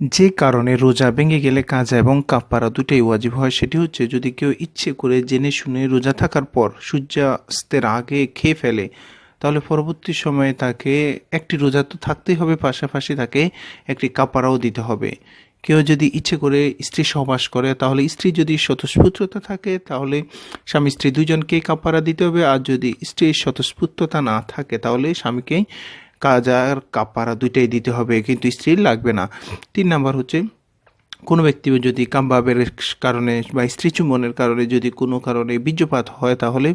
যে কারণে রোজা ভেঙে গেলে কাজা এবং কাপ্পারা দুটাই ওয়াজিব হয়, সেটি হচ্ছে যদি কেউ ইচ্ছে করে জেনে শুনে রোজা থাকার পর সূর্যাস্তের আগে খেয়ে ফেলে, তাহলে পরবর্তী সময়ে তাকে একটি রোজা তো থাকতেই হবে, পাশাপাশি তাকে একটি কাপারাও দিতে হবে। কেউ যদি ইচ্ছে করে স্ত্রী সহবাস করে, তাহলে স্ত্রী যদি স্বতঃস্ফূর্ততা থাকে, তাহলে স্বামী স্ত্রী দুজনকেই কাপারা দিতে হবে, আর যদি স্ত্রীর স্বতঃস্ফূর্ততা না থাকে, তাহলে স্বামীকেই কাজার কাপারা দুইটাই দিতে হবে, কিন্তু স্ত্রীর লাগবে না। তিন নাম্বার হচ্ছে, কোনো ব্যক্তি যদি কাম্বাবের কারণে বা স্ত্রী চুম্বনের কারণে যদি কোনো কারণে বীর্যপাত হয়, তাহলে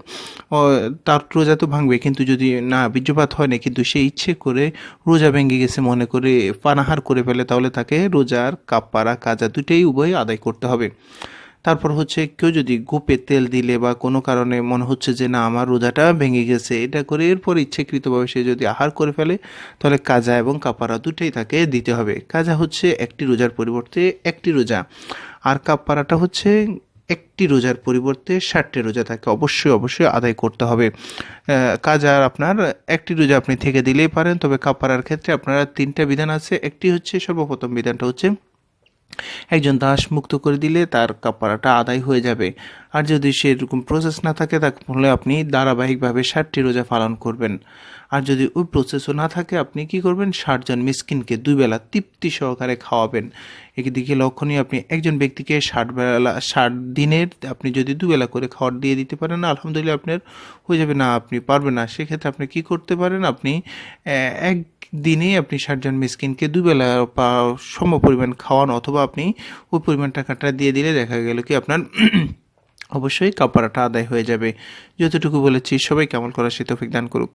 তার রোজা তো ভাঙবে, কিন্তু যদি না, বীর্যপাত হয় না, কিন্তু সে ইচ্ছে করে রোজা ভেঙে গেছে, মনে করে পানাহার করে ফেলে, তাহলে তাকে রোজার কাপ্পারা কাজা দুটোই উভয় আদায় করতে হবে। তারপর হচ্ছে কেউ যদি গোপে তেল দিলে বা কোনো কারণে মনে হচ্ছে যে না আমার রোজাটা ভেঙে গেছে এটা করে এরপর ইচ্ছাকৃতভাবে সে যদি আহার করে ফেলে তাহলে কাজা এবং কাপারা দুটোই তাকে দিতে হবে। কাজা হচ্ছে একটি রোজার পরিবর্তে একটি রোজা। আর কাপারাটা হচ্ছে একটি রোজার পরিবর্তে ষাটটি রোজা তাকে অবশ্যই অবশ্যই আদায় করতে হবে। আহ, কাজার আপনার একটি রোজা আপনি থেকে দিলেই পারেন তবে কাপারার ক্ষেত্রে আপনার তিনটা বিধান আছে। একটি হচ্ছে সর্বপ্রথম বিধানটা হচ্ছে একজন দাস মুক্ত করে দিলে তার কাপড়াটা আদায় হয়ে যাবে। আর যদি সেরকম প্রসেস না থাকে তাহলে আপনি ধারাবাহিকভাবে ষাটটি রোজা পালন করবেন। আর যদি ওই প্রসেসও না থাকে, আপনি কি করবেন? ষাটজন মিসকিনকে দুই বেলা তৃপ্তি সহকারে খাওয়াবেন। এদিকে লক্ষণীয়, আপনি একজন ব্যক্তিকে ষাট বেলা, ষাট দিনের আপনি যদি দুবেলা করে খাওয়ার দিয়ে দিতে পারেন, আলহামদুলিল্লাহ আপনার হয়ে যাবে। না, আপনি পারবেন না। সেক্ষেত্রে আপনি কি করতে পারেন? আপনি এক দিনে আপনি ষাটজন মিসকিনকে দুবেলা পা, সম পরিমাণ খাওয়ান, অথবা আপনি ওই পরিমাণ টাকাটা দিয়ে দিলে দেখা গেল কি আপনার অবশ্যই কাপড়াটা আদায় হয়ে যাবে। যতটুকু বলেছি সবাই কেমন করার সে তৌফিক দান করুক।